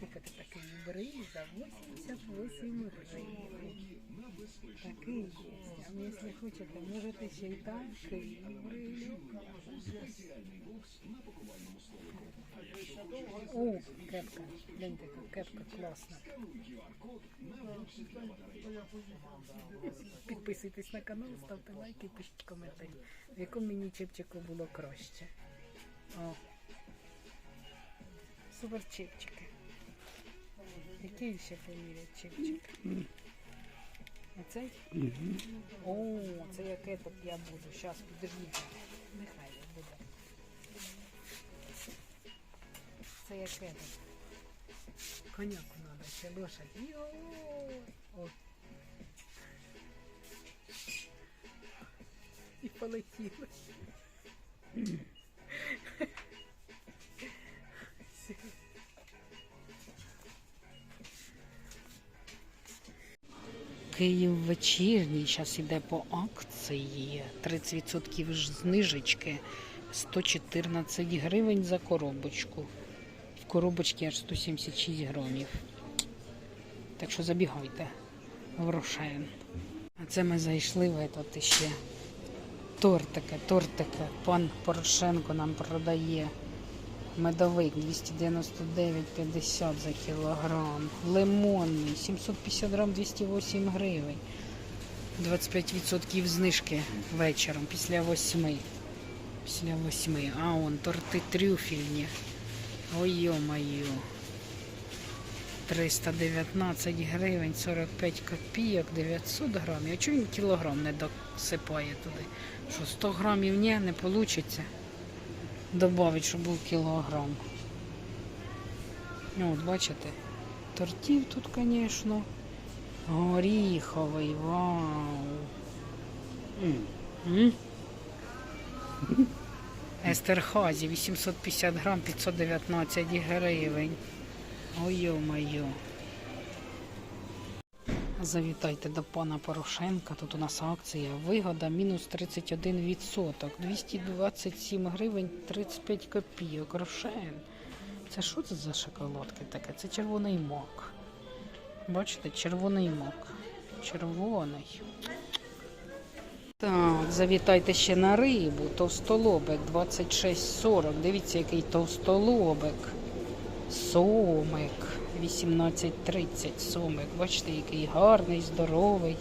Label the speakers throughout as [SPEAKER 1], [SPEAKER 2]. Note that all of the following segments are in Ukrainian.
[SPEAKER 1] купите такий бриз за 88 гривень. Такий є. А якщо хочете, можете ще й такий бриль. О, кепка. Гляньте, кепка класна. Підписуйтесь на канал, ставте лайки, пишіть коментарі, в якому мені чипчику було краще. О. Супер чипчики. Який ще помірять чипчик? Оцей? О, це яке тут я буду. Зараз підождіть. Нехай я буде. Це яке тут? Коняку треба, ще лошадь. Йой! О. І полетіли. Київ вечірній, зараз іде по акції. 30% ж знижечки. 114 гривень за коробочку. В коробочці аж 176 грамів. Так що забігайте в Рошен. А це ми зайшли в этот ще тортики, тортики. Пан Порошенко нам продає. Медовик 299,50 за кілограм. Лимонний 750 грам 208 гривень. 25% знижки вечором після восьми. Після восьми. А он торти трюфельні. Ой йо-моє. 319 гривень 45 копійок, 900 грамів. А чому він кілограм не досипає туди? Що 100 грамів ні, не вийде. Добавить, щоб був кілограм. Ну, от бачите, тортів тут, звісно. Горіховий, вау. М. М. Естерхазі 850 грам 519 гривень. Ой, йо-моє. Завітайте до пана Порошенка. Тут у нас акція. Вигода мінус 31%. 227 гривень 35 копійок. Рошен. Це що це за шоколадки таке? Це червоний мак. Бачите, червоний мак. Червоний. Так, завітайте ще на рибу. Товстолобик 26,40. Дивіться, який товстолобик. Сомик 18.30 сомик. Бачите, який гарний, здоровий.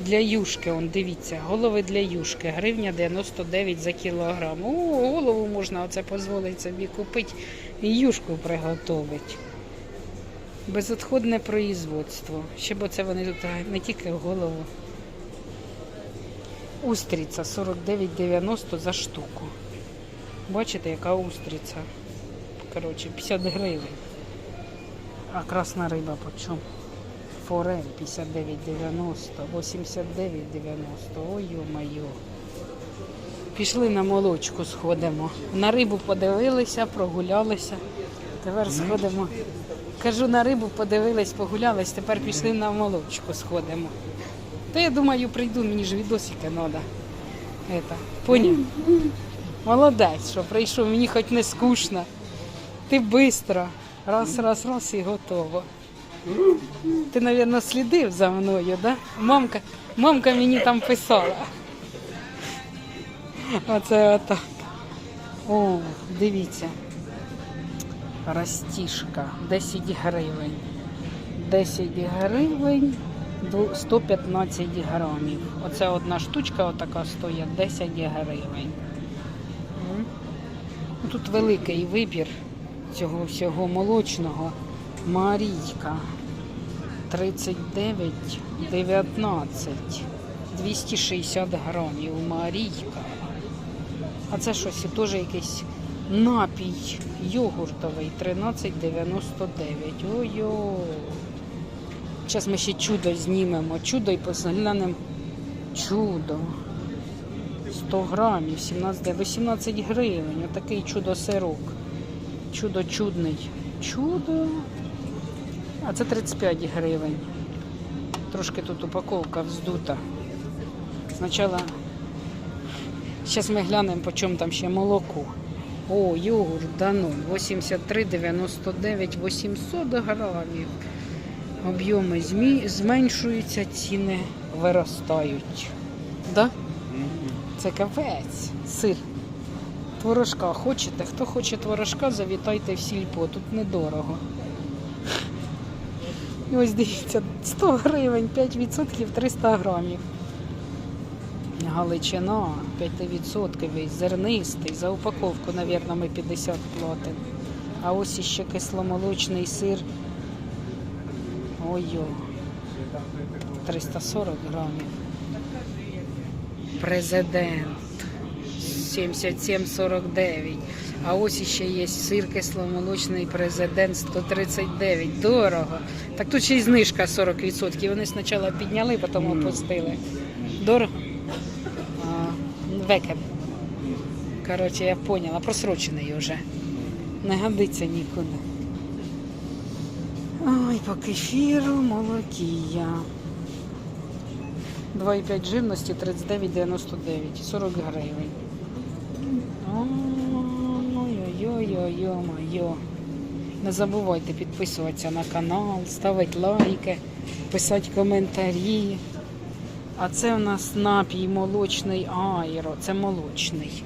[SPEAKER 1] Для юшки, он, дивіться, голови для юшки. Гривня 99 за кілограм. О, голову можна оце дозволити собі купити і юшку приготувати. Безотходне производство. Ще б оце вони тут не тільки голову. Устриця 49,90 за штуку. Бачите, яка устриця? Коротше, 50 гривень. А красна риба по чому? Форель 59,90, 89,90. Ой, ё-моё. Пішли на молочку сходимо. На рибу подивилися, прогулялися. Тепер сходимо. Кажу, на рибу подивились, погулялись, тепер пішли на молочку сходимо. Та я думаю, прийду, мені ж відосики треба. Это, поняв? Молодець, що прийшов, мені хоч не скучно. Ти швидко. Раз, раз, раз і готово. Ти, мабуть, слідив за мною, да? Мамка, мамка мені там писала. Оце отак. О, дивіться. Растішка. 10 гривень. 10 гривень, 115 грамів. Оце одна штучка отака стоїть 10 гривень. Тут великий вибір цього всього молочного. Марійка 39, 19, 260 грамів. Марійка. А це щось теж якийсь напій йогуртовий 13,99. Ой-ой. Зараз ми ще чудо знімемо. Чудо і поглянемо. Чудо. 100 грамів, 17, 18 гривень. Отакий чудо-сирок. Чудо чудний. Чудо. А це 35 гривень. Трошки тут упаковка вздута. Спочатку, зараз ми глянемо, по чому там ще молоко. О, йогурт Данон 83,99 800 грамів. Об'єми змі... зменшуються, ціни виростають. Да? Це капець. Сир. Творожка хочете? Хто хоче творожка, завітайте в сільпо. Тут недорого. І ось дивіться, 100 гривень, 5% 300 грамів. Галичина 5% зернистий. За упаковку, мабуть, ми 50 платимо. А ось іще кисломолочний сир. Ой-йо. 340 грамів. Президент 77,49. А ось іще є сир кисломолочний президент 139. Дорого. Так тут ще й знижка 40%. Вони спочатку підняли, потім опустили. Дорого? Векем. Коротше, я поняла, просрочений вже. Не годиться нікуди. Ой, по кефіру молокія. 2,5 жирності 39,99, 40 гривень. Ой-ой-ой-ой-ой-ой. Не забувайте підписуватися на канал, ставити лайки, писати коментарі. А це у нас напій молочний аеро. Це молочний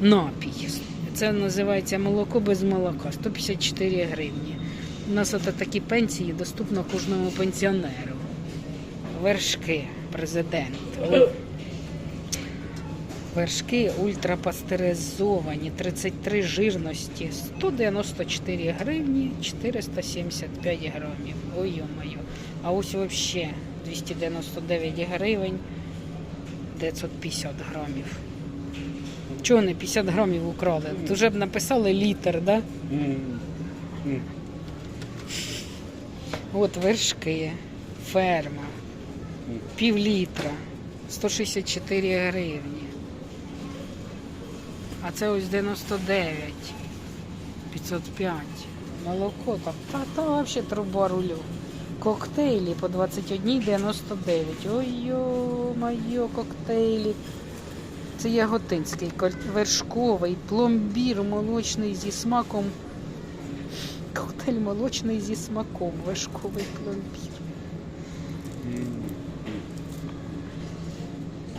[SPEAKER 1] напій. Це називається молоко без молока. 154 гривні. У нас от такі пенсії доступно кожному пенсіонеру. Вершки, президент. Вершки ультрапастеризовані, 33 жирності, 194 гривні, 475 грамів. Ой, йо-моє. А ось взагалі 299 гривень, 950 грамів. Чого не 50 грамів украли? Тут вже б написали літр, да? От вершки, ферма, пів літра, 164 гривні. А це ось 99, 505. Молоко там. Та та взагалі труба рулю. Коктейлі по 21,99. Ой-ё-моє, коктейлі. Це яготинський, вершковий, пломбір молочний зі смаком. Коктейль молочний зі смаком, вершковий пломбір.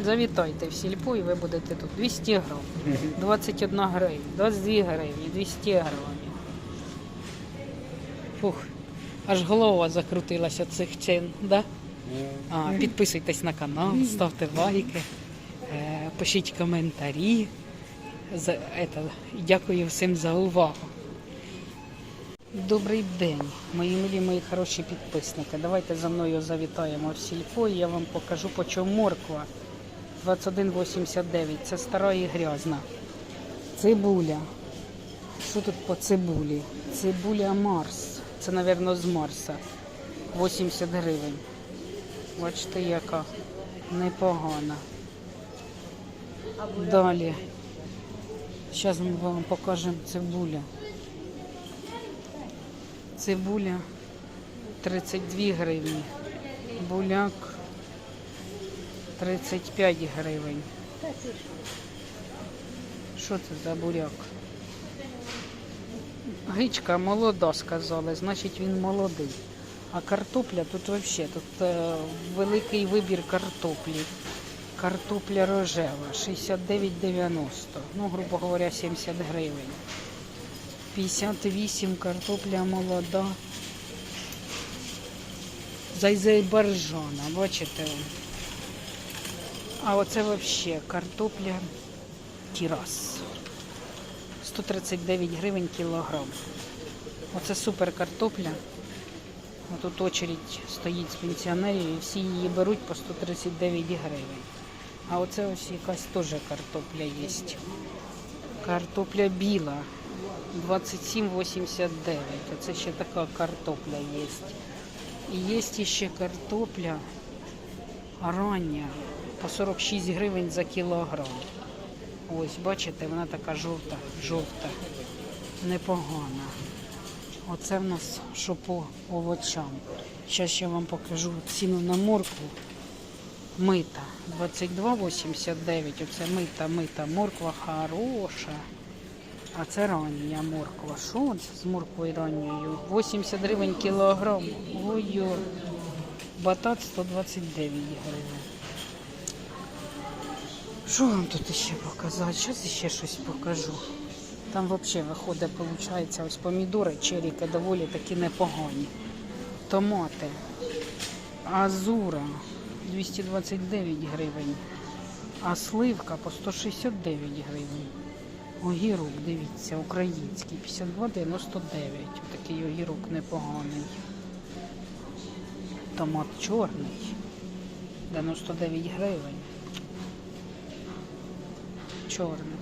[SPEAKER 1] Завітайте в сільпо і ви будете тут. 200 грам, 21 гривня, 22 гривні, 200 грамів. Фух, аж голова закрутилася цих цін, да? А, підписуйтесь на канал, ставте лайки, е, пишіть коментарі. За, это, дякую всім за увагу. Добрий день, мої милі, мої хороші підписники. Давайте за мною завітаємо в сільпо і я вам покажу, по чому морква. 21,89. Це стара і грязна. Цибуля. Що тут по цибулі? Цибуля Марс. Це, мабуть, з Марса. 80 гривень. Бачите, яка непогана. Далі. Зараз ми вам покажемо цибуля. Цибуля 32 гривні. Буляк 35 гривень. Що це за буряк? Гичка молода, сказали, значить він молодий. А картопля тут взагалі, тут е, великий вибір картоплі. Картопля рожева 69,90. Ну, грубо говоря, 70 гривень. 58 картопля молода. Зайзайбаржана, бачите? А оце взагалі картопля тірас. 139 гривень кілограм. Оце супер картопля. Тут очередь стоїть з пенсіонерів і всі її беруть по 139 гривень. А оце ось якась теж картопля є. Картопля біла 27,89. Оце ще така картопля є. І є ще картопля рання по 46 гривень за кілограм. Ось, бачите, вона така жовта, жовта, непогана. Оце в нас що по овочам. Зараз я вам покажу ціну на моркву. Мита 22,89. Оце мита, мита, морква хороша. А це рання морква. Що з морквою ранньою? 80 гривень кілограм. Ой, батат 129 гривень. Що вам тут ще показати? Зараз ще щось покажу. Там взагалі виходить, виходить, ось помідори, черіки доволі такі непогані. Томати. Азура 229 гривень. А сливка по 169 гривень. Огірок, дивіться, український, 52,99. Такий огірок непоганий. Томат чорний. 99 гривень. Чорний.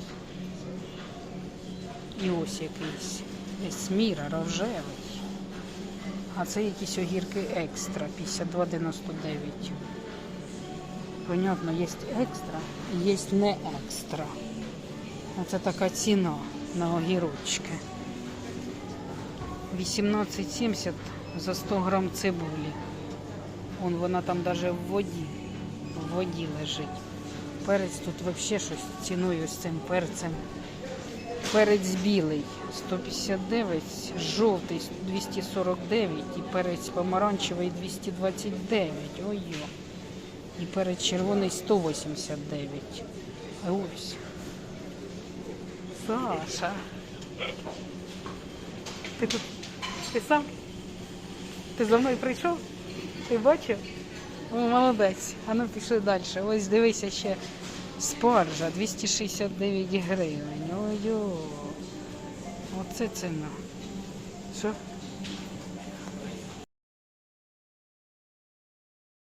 [SPEAKER 1] І ось якийсь. Есміра, рожевий. А це якісь огірки екстра 52,99. Понятно, є екстра і є не екстра. Оце така ціна на огірочки. 18,70 за 100 грам цибулі. Вон вона там навіть в воді. В воді лежить. Перець тут взагалі щось ціною з цим перцем. Перець білий 159, жовтий 249 і перець помаранчевий 229. Ой. І перець червоний 189. А ось. Саша. Ти тут ти сам? Ти за мною прийшов? Ти бачив? О, молодець. А ну пішли далі. Ось дивися ще спаржа 269 гривень. Ой-ой. Оце ціна. Що?